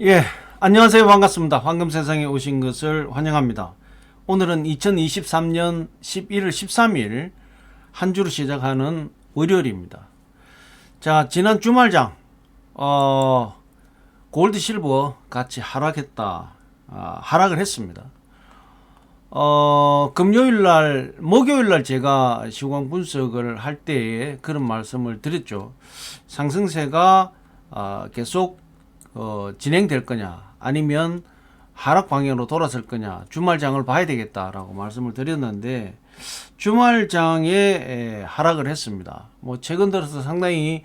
예, 안녕하세요. 반갑습니다. 황금 세상에 오신 것을 환영합니다. 오늘은 2023년 11월 13일 한 주를 시작하는 월요일입니다. 자, 지난 주말장, 어, 골드 실버 같이 하락했다. 아, 하락을 했습니다. 어, 금요일 날, 목요일 날 제가 시황 분석을 할 때에 그런 말씀을 드렸죠. 상승세가 아, 계속 어, 진행될 거냐, 아니면 하락 방향으로 돌아설 거냐, 주말장을 봐야 되겠다라고 말씀을 드렸는데, 주말장에 에, 하락을 했습니다. 뭐, 최근 들어서 상당히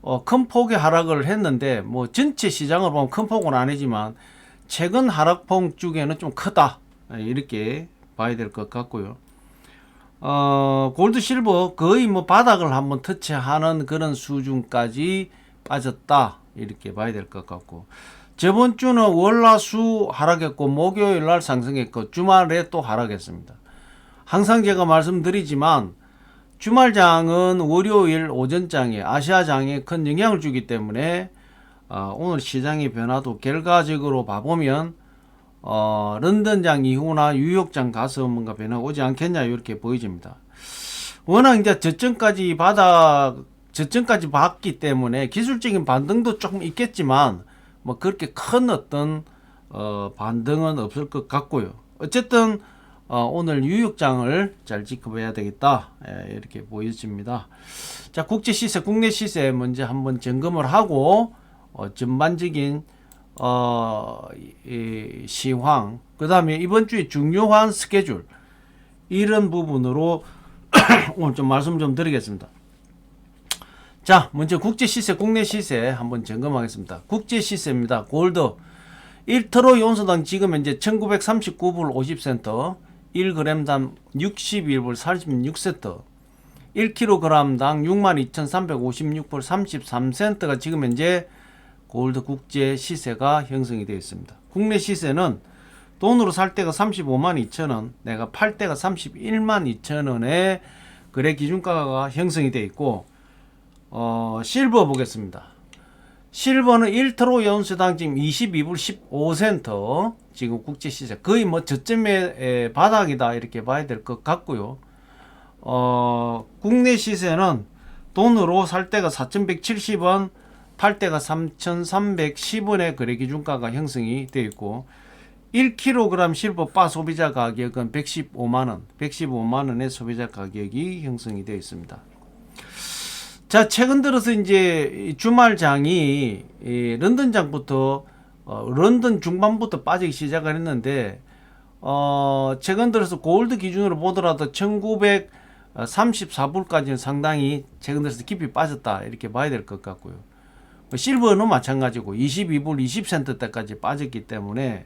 어, 큰 폭의 하락을 했는데, 뭐, 전체 시장을 보면 큰 폭은 아니지만, 최근 하락폭 중에는 좀 크다. 에, 이렇게 봐야 될 것 같고요. 어, 골드 실버 거의 뭐 바닥을 한번 터치하는 그런 수준까지 빠졌다. 이렇게 봐야 될 것 같고. 저번 주는 월화수 하락했고, 목요일 날 상승했고, 주말에 또 하락했습니다. 항상 제가 말씀드리지만, 주말장은 월요일 오전장에, 아시아장에 큰 영향을 주기 때문에, 어, 오늘 시장의 변화도 결과적으로 봐보면, 어, 런던장 이후나 뉴욕장 가서 뭔가 변화가 오지 않겠냐, 이렇게 보여집니다. 워낙 이제 저점까지 바닥, 저점까지 봤기 때문에 기술적인 반등도 조금 있겠지만, 뭐 그렇게 큰 어떤, 어, 반등은 없을 것 같고요. 어쨌든, 어, 오늘 뉴욕장을 잘 지켜봐야 되겠다. 예, 이렇게 보여집니다. 자, 국제 시세, 국내 시세 먼저 한번 점검을 하고, 어, 전반적인 어, 이, 시황, 그 다음에 이번 주에 중요한 스케줄, 이런 부분으로 오늘 좀 말씀 좀 드리겠습니다. 자, 먼저 국제 시세, 국내 시세 한번 점검하겠습니다. 국제 시세입니다. 골드 1트로 연소당 지금 현재 1939불 50센트, 1g당 61불 46센트, 1kg당 62,356불 33센트가 지금 현재 골드 국제 시세가 형성이 되어 있습니다. 국내 시세는 돈으로 살 때가 35만 2천 원, 내가 팔 때가 31만 2천 원의 거래 기준가가 형성이 되어 있고, 어, 실버 보겠습니다. 실버는 1트로 연수당 지금 22불 15센트, 지금 국제 시세 거의 뭐 저점의 에, 바닥이다 이렇게 봐야 될 것 같고요. 어, 국내 시세는 돈으로 살 때가 4,170원, 팔 때가 3,310원의 거래 기준가가 형성이 되어 있고 1kg 실버 바 소비자 가격은 115만 원, 115만 원의 소비자 가격이 형성이 되어 있습니다. 자, 최근 들어서 이제 주말장이 이 런던장부터 어, 런던 중반부터 빠지기 시작을 했는데 어, 최근 들어서 골드 기준으로 보더라도 1934불까지는 상당히 최근 들어서 깊이 빠졌다 이렇게 봐야 될 것 같고요. 뭐 실버는 마찬가지고 22불 20센트 때까지 빠졌기 때문에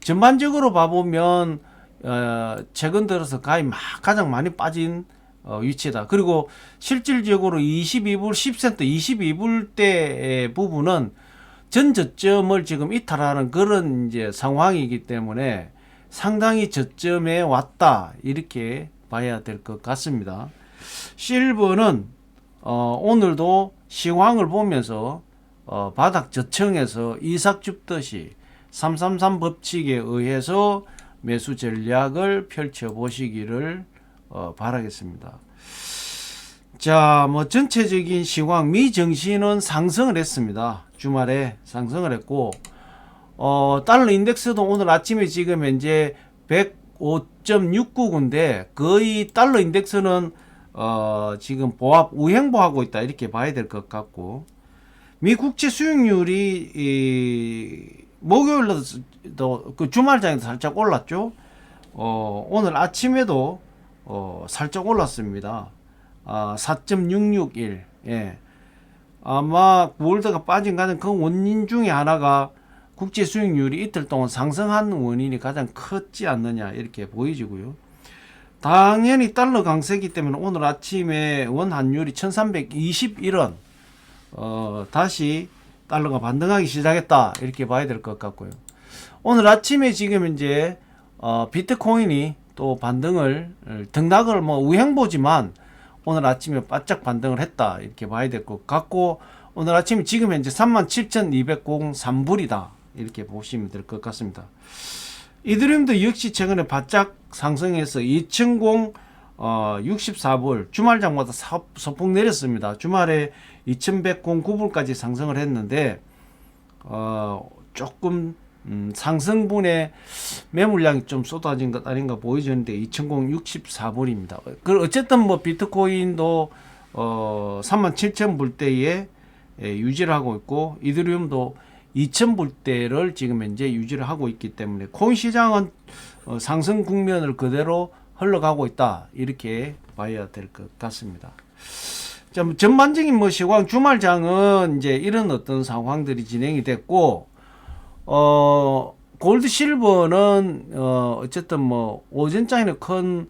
전반적으로 봐보면 어, 최근 들어서 가히 막 가장 많이 빠진 어, 위치다. 그리고 실질적으로 22불 10센트 22불 대 부분은 전 저점을 지금 이탈하는 그런 이제 상황이기 때문에 상당히 저점에 왔다 이렇게 봐야 될 것 같습니다. 실버는 어, 오늘도 시황을 보면서 어, 바닥 저층에서 이삭 줍듯이 333 법칙에 의해서 매수 전략을 펼쳐 보시기를 어, 바라겠습니다. 자, 뭐 전체적인 시황 미 정신은 상승을 했습니다. 주말에 상승을 했고 어, 달러 인덱스도 오늘 아침에 지금 현재 105.69인데 거의 달러 인덱스는 어, 지금 보합 우행보하고 있다 이렇게 봐야 될 것 같고 미 국채 수익률이 이 목요일도 그 주말장에도 살짝 올랐죠. 어, 오늘 아침에도 어, 살짝 올랐습니다. 아, 4.661. 예. 아마 월드가 빠진 가장 큰 원인 중에 하나가 국제 수익률이 이틀 동안 상승한 원인이 가장 컸지 않느냐 이렇게 보여지고요. 당연히 달러 강세기 때문에 오늘 아침에 원 환율이 1321원 어, 다시 달러가 반등하기 시작했다 이렇게 봐야 될 것 같고요. 오늘 아침에 지금 이제 어, 비트코인이 또 반등을 등락을 뭐 우행보지만 오늘 아침에 바짝 반등을 했다 이렇게 봐야 될 것 같고 오늘 아침에 지금 현재 37,203불이다 이렇게 보시면 될 것 같습니다. 이드림도 역시 최근에 바짝 상승해서 2,000 어, 64불 주말 장마다 사- 소폭 내렸습니다. 주말에 2,109불까지 상승을 했는데 어, 조금 음, 상승분의 매물량이 좀 쏟아진 것 아닌가 보여지는데 2,064불입니다. 그 어쨌든 뭐 비트코인도 어, 37,000불대에 예, 유지를 하고 있고 이더리움도 2,000불대를 지금 현재 유지를 하고 있기 때문에 코인 시장은 어, 상승 국면을 그대로 흘러가고 있다 이렇게 봐야 될 것 같습니다. 자, 뭐 전반적인 뭐 시황 주말장은 이제 이런 어떤 상황들이 진행이 됐고 어 골드 실버는 어 어쨌든 뭐 오전장에는 큰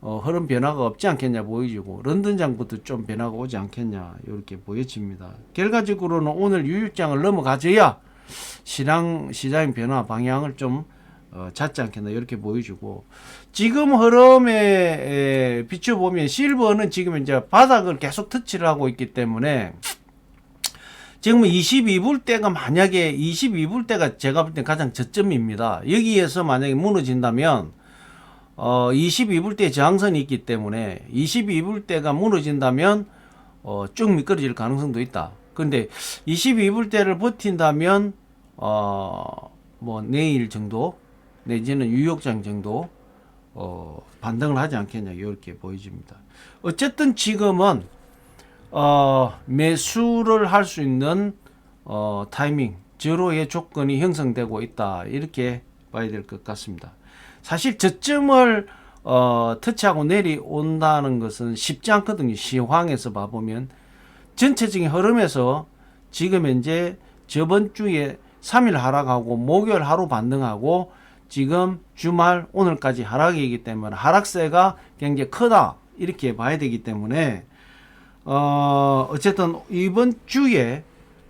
어, 흐름 변화가 없지 않겠냐 보여지고 런던장부터 좀 변화가 오지 않겠냐 이렇게 보여집니다. 결과적으로는 오늘 유육장을 넘어가줘야 시장 시장의 변화 방향을 좀 어, 잡지 않겠나 이렇게 보여주고 지금 흐름에 에, 비춰보면 실버는 지금 이제 바닥을 계속 터치를 하고 있기 때문에 지금 22불 대가 만약에 22불 대가 제가 볼 때 가장 저점입니다. 여기에서 만약에 무너진다면 어 22불 대 저항선이 있기 때문에 22불 대가 무너진다면 어, 쭉 미끄러질 가능성도 있다. 근데 22불 대를 버틴다면 어, 뭐 내일 정도 내지는 유역장 정도 어, 반등을 하지 않겠냐 이렇게 보여집니다. 어쨌든 지금은 어, 매수를 할 수 있는 어, 타이밍 제로의 조건이 형성되고 있다 이렇게 봐야 될 것 같습니다. 사실 저점을 어, 터치하고 내려온다는 것은 쉽지 않거든요. 시황에서 봐보면 전체적인 흐름에서 지금 현재 저번 주에 3일 하락하고 목요일 하루 반등하고 지금 주말 오늘까지 하락이기 때문에 하락세가 굉장히 크다 이렇게 봐야 되기 때문에 어 어쨌든 이번 주에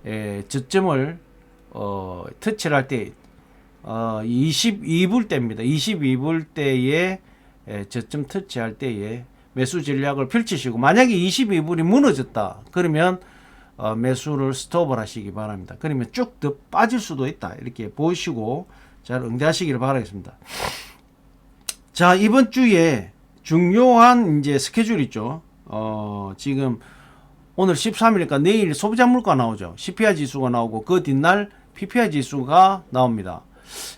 에, 저점을 어 터치를 할 때 어 22불 대입니다. 22불 대에 에, 저점 터치할 때에 매수 전략을 펼치시고 만약에 22불이 무너졌다 그러면 어, 매수를 스톱을 하시기 바랍니다. 그러면 쭉 더 빠질 수도 있다 이렇게 보시고 잘 응대하시기를 바라겠습니다. 자 이번 주에 중요한 이제 스케줄 있죠. 어 지금 오늘 13일이니까 내일 소비자 물가 나오죠. CPI 지수가 나오고 그 뒷날 PPI 지수가 나옵니다.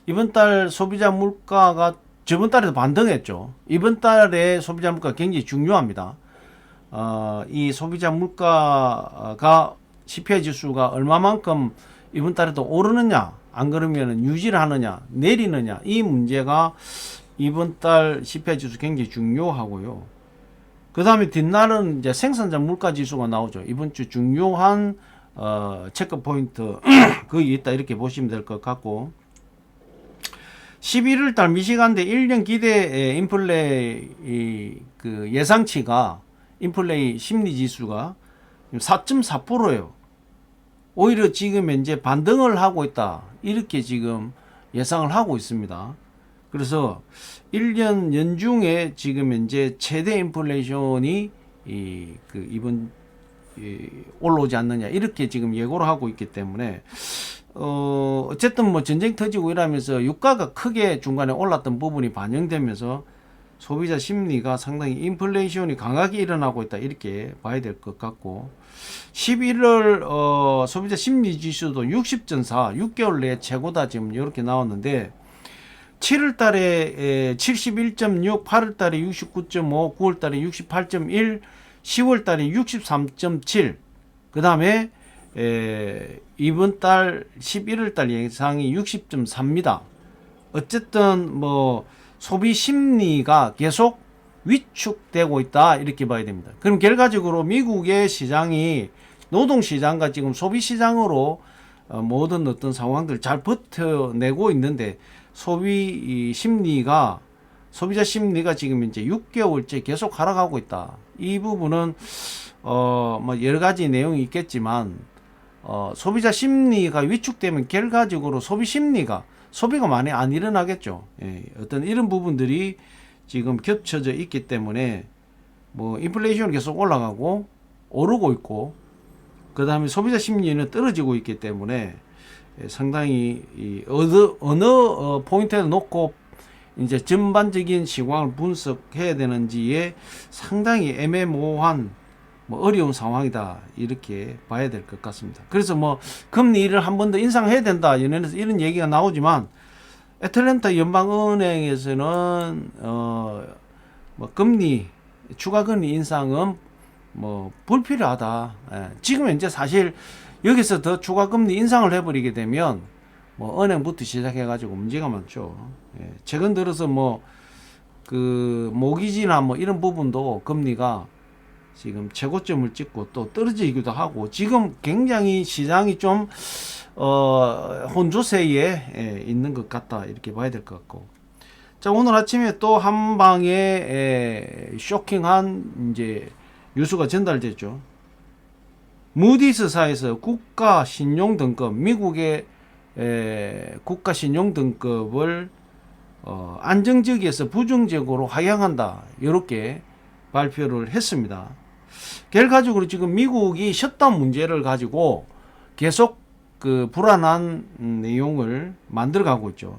이번 달 소비자 물가가 저번 달에도 반등했죠. 이번 달에 소비자 물가 굉장히 중요합니다. 어, 이 소비자 물가가 CPI 지수가 얼마만큼 이번 달에도 오르느냐, 안 그러면 유지를 하느냐, 내리느냐, 이 문제가 이번 달 CPI 지수 굉장히 중요하고요. 그 다음에 뒷날은 이제 생산자 물가 지수가 나오죠. 이번 주 중요한 어, 체크 포인트 거기 있다 이렇게 보시면 될 것 같고 11월 달 미시간대 1년 기대 인플레이 이, 그 예상치가 인플레이 심리 지수가 4.4%예요. 오히려 지금 현재 반등을 하고 있다. 이렇게 지금 예상을 하고 있습니다. 그래서 1년 연중에 지금 현재 최대 인플레이션이 이, 그 이번 이, 올라오지 않느냐 이렇게 지금 예고를 하고 있기 때문에 어 어쨌든 뭐 전쟁 터지고 이러면서 유가가 크게 중간에 올랐던 부분이 반영되면서 소비자 심리가 상당히 인플레이션이 강하게 일어나고 있다 이렇게 봐야 될 것 같고 11월 어 소비자 심리 지수도 60.4 6개월 내에 최고다 지금 이렇게 나왔는데 7월 달에 71.6, 8월 달에 69.5, 9월 달에 68.1, 10월 달에 63.7. 그다음에 에, 이번 달 11월 달 예상이 60.4입니다. 어쨌든 뭐 소비 심리가 계속 위축되고 있다 이렇게 봐야 됩니다. 그럼 결과적으로 미국의 시장이 노동 시장과 지금 소비 시장으로 어, 모든 어떤 상황들 잘 버텨내고 있는데 소비 이 심리가 소비자 심리가 지금 이제 6개월째 계속 하락하고 있다. 이 부분은 어 뭐 여러 가지 내용이 있겠지만 어 소비자 심리가 위축되면 결과적으로 소비 심리가 소비가 많이 안 일어나겠죠. 예, 어떤 이런 부분들이 지금 겹쳐져 있기 때문에 뭐 인플레이션이 계속 올라가고 오르고 있고 그 다음에 소비자 심리는 떨어지고 있기 때문에 예, 상당히 이 어느 어느 어, 포인트를 놓고 이제 전반적인 시황을 분석해야 되는지에 상당히 애매모호한 뭐 어려운 상황이다 이렇게 봐야 될 것 같습니다. 그래서 뭐 금리를 한 번 더 인상해야 된다 이런 얘기가 나오지만 애틀랜타 연방은행에서는 어 뭐 금리 추가 금리 인상은 뭐 불필요하다. 예. 지금 이제 사실 여기서 더 추가 금리 인상을 해버리게 되면 뭐 은행부터 시작해가지고 문제가 많죠. 예. 최근 들어서 뭐 그 모기지나 뭐 이런 부분도 금리가 지금 최고점을 찍고 또 떨어지기도 하고 지금 굉장히 시장이 좀 어, 혼조세에 예, 있는 것 같다 이렇게 봐야 될 것 같고 자 오늘 아침에 또 한 방에 에, 쇼킹한 이제 뉴스가 전달됐죠. 무디스사에서 국가 신용 등급 미국의 에, 국가 신용 등급을 어, 안정적에서 부정적으로 하향한다 이렇게 발표를 했습니다. 결과적으로 지금 미국이 셧다운 문제를 가지고 계속 그 불안한 음, 내용을 만들어가고 있죠.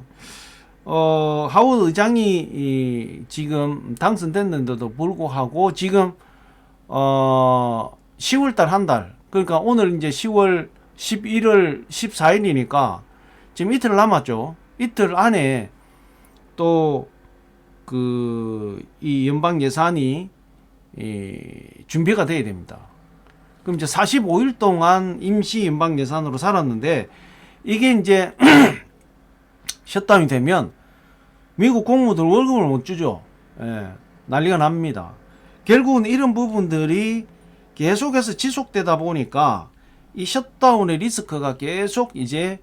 어, 하워드 의장이 이, 지금 당선됐는데도 불구하고 지금 어, 10월 달 한 달. 그러니까 오늘 이제 10월 11월 14일이니까 지금 이틀 남았죠. 이틀 안에 또 그 이 연방 예산이 이 준비가 돼야 됩니다. 그럼 이제 45일 동안 임시 연방 예산으로 살았는데 이게 이제 셧다운이 되면 미국 공무들 월급을 못 주죠. 예, 난리가 납니다. 결국은 이런 부분들이 계속해서 지속되다 보니까 이 셧다운의 리스크가 계속 이제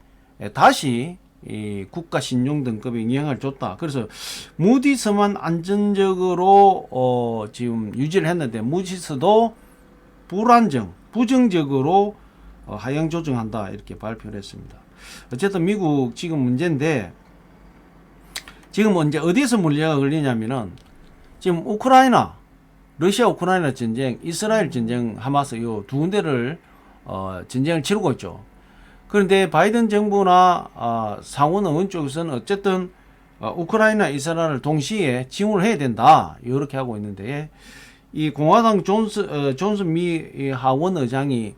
다시 이 국가 신용 등급에 영향을 줬다. 그래서 무디스만 안전적으로 어 지금 유지를 했는데 무디스도 불안정, 부정적으로 어 하향 조정한다 이렇게 발표를 했습니다. 어쨌든 미국 지금 문제인데 지금 이제 어디서 문제가 걸리냐면은 지금 우크라이나 러시아 우크라이나 전쟁, 이스라엘 전쟁, 하마스 요두 군데를 어, 전쟁을 치르고 있죠. 그런데 바이든 정부나 어, 상원 의원 쪽에서는 어쨌든 어, 우크라이나, 이스라엘을 동시에 지원을 해야 된다 이렇게 하고 있는데 이 공화당 존스 어, 존슨 미 하원 의장이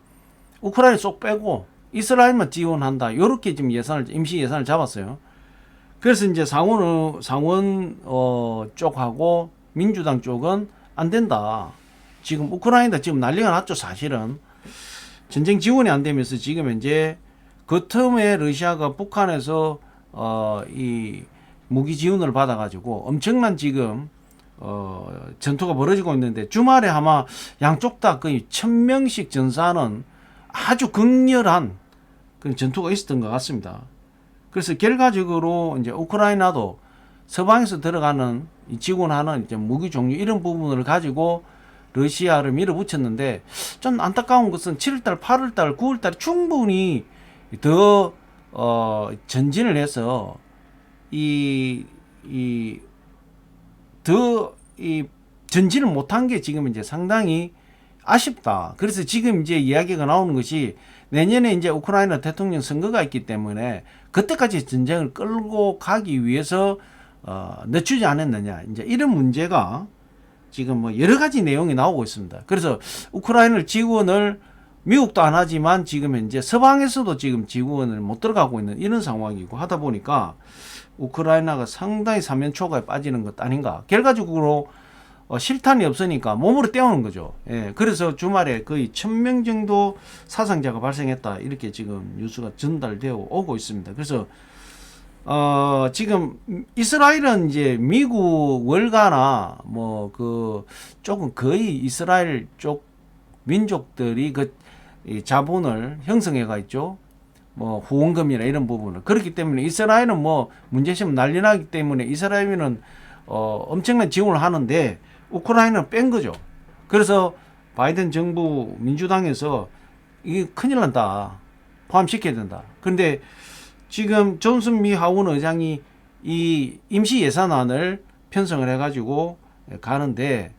우크라이나 쏙 빼고 이스라엘만 지원한다 이렇게 지금 예산을 임시 예산을 잡았어요. 그래서 이제 상원 어, 상원 어, 쪽하고 민주당 쪽은 안 된다. 지금 우크라이나 지금 난리가 났죠, 사실은. 전쟁 지원이 안 되면서 지금 이제 그 틈에 러시아가 북한에서 어, 이 무기 지원을 받아가지고 엄청난 지금 어, 전투가 벌어지고 있는데 주말에 아마 양쪽 다 거의 천 명씩 전사하는 아주 극렬한 그런 전투가 있었던 것 같습니다. 그래서 결과적으로 이제 우크라이나도 서방에서 들어가는 이 지원하는 이제 무기 종류 이런 부분을 가지고 러시아를 밀어붙였는데 좀 안타까운 것은 7월달, 8월달, 9월달 충분히 더 어, 전진을 해서 이 이더이 전진을 못한 게 지금 이제 상당히 아쉽다. 그래서 지금 이제 이야기가 나오는 것이 내년에 이제 우크라이나 대통령 선거가 있기 때문에 그때까지 전쟁을 끌고 가기 위해서 어, 늦추지 않았느냐. 이제 이런 문제가 지금 뭐 여러 가지 내용이 나오고 있습니다. 그래서 우크라이나 지원을 미국도 안 하지만 지금 현재 서방에서도 지금 지원을 못 들어가고 있는 이런 상황이고 하다 보니까 우크라이나가 상당히 사면초가에 빠지는 것 아닌가. 결과적으로 어, 실탄이 없으니까 몸으로 때우는 거죠. 예, 그래서 주말에 거의 천 명 정도 사상자가 발생했다. 이렇게 지금 뉴스가 전달되어 오고 있습니다. 그래서 어, 지금 이스라엘은 이제 미국 월가나 뭐 그 조금 거의 이스라엘 쪽 민족들이 그이 자본을 형성해가 있죠. 뭐 후원금이나 이런 부분을 그렇기 때문에 이스라엘은 뭐 문제시면 난리 나기 때문에 이스라엘은 어 엄청난 지원을 하는데 우크라이나는 뺀 거죠. 그래서 바이든 정부 민주당에서 이게 큰일 난다. 포함시켜야 된다. 그런데 지금 존슨 미 하원 의장이 이 임시 예산안을 편성을 해가지고 가는데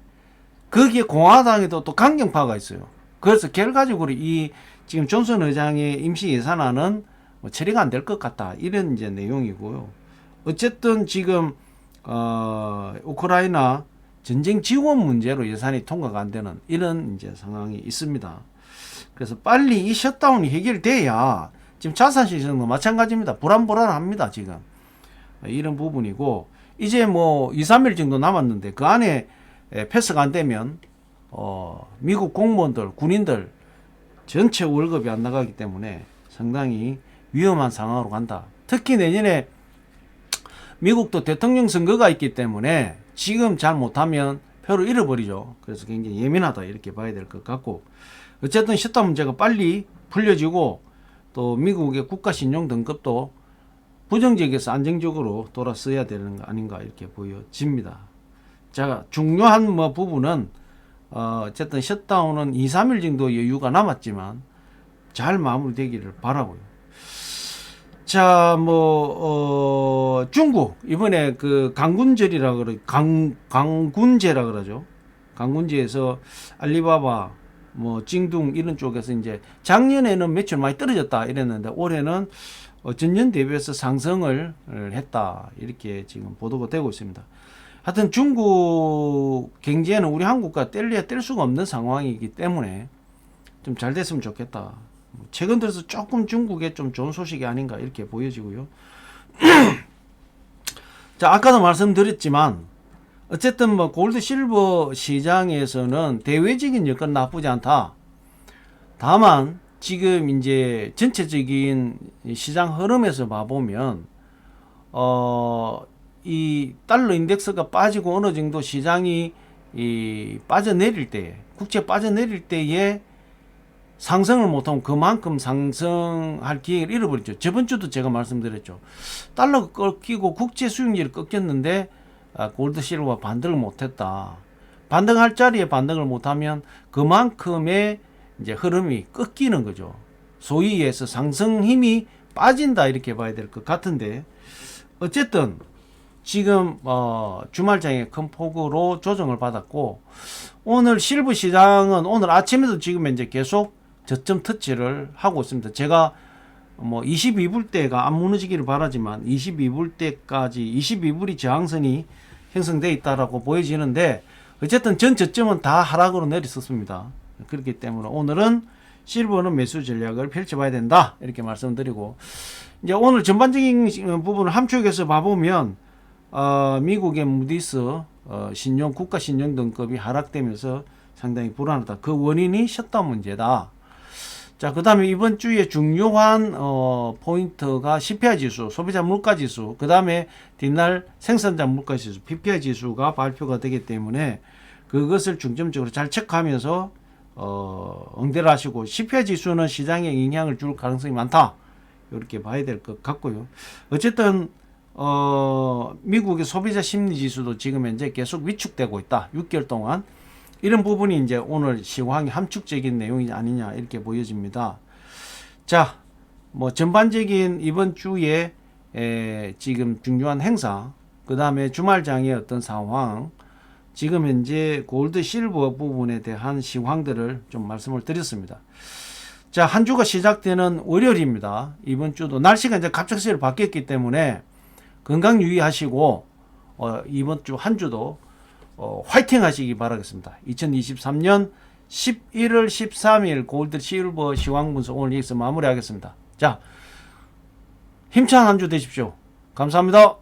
거기에 공화당에도 또 강경파가 있어요. 그래서 결과적으로 이 지금 존슨 의장의 임시 예산안은 뭐 처리가 안 될 것 같다 이런 이제 내용이고요. 어쨌든 지금 어, 우크라이나 전쟁 지원 문제로 예산이 통과가 안 되는 이런 이제 상황이 있습니다. 그래서 빨리 이 셧다운이 해결돼야 지금 자산 시장도 마찬가지입니다. 불안불안합니다 지금 이런 부분이고 이제 뭐 2, 3일 정도 남았는데 그 안에 에, 패스가 안 되면 어, 미국 공무원들, 군인들 전체 월급이 안 나가기 때문에 상당히 위험한 상황으로 간다. 특히 내년에 미국도 대통령 선거가 있기 때문에 지금 잘 못하면 표를 잃어버리죠. 그래서 굉장히 예민하다 이렇게 봐야 될 것 같고 어쨌든 셔터 문제가 빨리 풀려지고 또 미국의 국가 신용 등급도 부정적에서 안정적으로 돌아서야 되는 거 아닌가 이렇게 보여집니다. 자 중요한 뭐 부분은 어, 어쨌든 셧다운은 2, 3일 정도 여유가 남았지만 잘 마무리되기를 바라고요. 자, 뭐, 어, 중국, 이번에 그 강군절이라 그러, 강, 강군제라 그러죠. 강군제에서 알리바바, 뭐, 징둥 이런 쪽에서 이제 작년에는 매출 많이 떨어졌다 이랬는데 올해는 어, 전년 대비해서 상승을 했다. 이렇게 지금 보도가 되고 있습니다. 하여튼 중국 경제는 우리 한국과 뗄래야 뗄 수가 없는 상황이기 때문에 좀 잘 됐으면 좋겠다. 최근 들어서 조금 중국에 좀 좋은 소식이 아닌가 이렇게 보여지고요. 자, 아까도 말씀드렸지만 어쨌든 뭐 골드 실버 시장에서는 대외적인 여건 나쁘지 않다. 다만 지금 이제 전체적인 시장 흐름에서 봐보면 어, 이 달러 인덱스가 빠지고 어느 정도 시장이 이 빠져내릴 때, 국채 빠져내릴 때에 상승을 못하면 그만큼 상승할 기회를 잃어버렸죠. 저번 주도 제가 말씀드렸죠. 달러가 꺾이고 국제 수익률이 꺾였는데 아, 골드 실버가 반등을 못했다. 반등할 자리에 반등을 못하면 그만큼의 이제 흐름이 꺾이는 거죠. 소위 에서 상승 힘이 빠진다 이렇게 봐야 될 것 같은데 어쨌든 지금 어 주말장에 큰 폭으로 조정을 받았고 오늘 실버 시장은 오늘 아침에도 지금 이제 계속 저점 터치를 하고 있습니다. 제가 뭐 22불 대가 안 무너지기를 바라지만 22불 대까지 22불이 저항선이 형성돼 있다라고 보여지는데 어쨌든 전 저점은 다 하락으로 내렸었습니다. 그렇기 때문에 오늘은 실버는 매수 전략을 펼쳐봐야 된다 이렇게 말씀드리고 이제 오늘 전반적인 부분을 함축해서 봐보면 어, 미국의 무디스 어, 신용 국가 신용 등급이 하락되면서 상당히 불안하다. 그 원인이 셧다운 문제다. 자, 그 다음에 이번 주에 중요한, 어, 포인트가 CPI 지수, 소비자 물가 지수, 그 다음에 뒷날 생산자 물가 지수, PPI 지수가 발표가 되기 때문에 그것을 중점적으로 잘 체크하면서, 어, 응대를 하시고, CPI 지수는 시장에 영향을 줄 가능성이 많다. 이렇게 봐야 될 것 같고요. 어쨌든, 어, 미국의 소비자 심리 지수도 지금 현재 계속 위축되고 있다. 6개월 동안. 이런 부분이 이제 오늘 시황이 함축적인 내용이 아니냐 이렇게 보여집니다. 자, 뭐 전반적인 이번 주에 에, 지금 중요한 행사, 그 다음에 주말장의 어떤 상황, 지금 현재 골드 실버 부분에 대한 시황들을 좀 말씀을 드렸습니다. 자, 한 주가 시작되는 월요일입니다. 이번 주도 날씨가 이제 갑작스레 바뀌었기 때문에 건강 유의하시고 어, 이번 주 한 주도 어, 화이팅 하시기 바라겠습니다. 2023년 11월 13일 골드 실버 시황 분석 오늘 여기서 마무리하겠습니다. 자, 힘찬 한 주 되십시오. 감사합니다.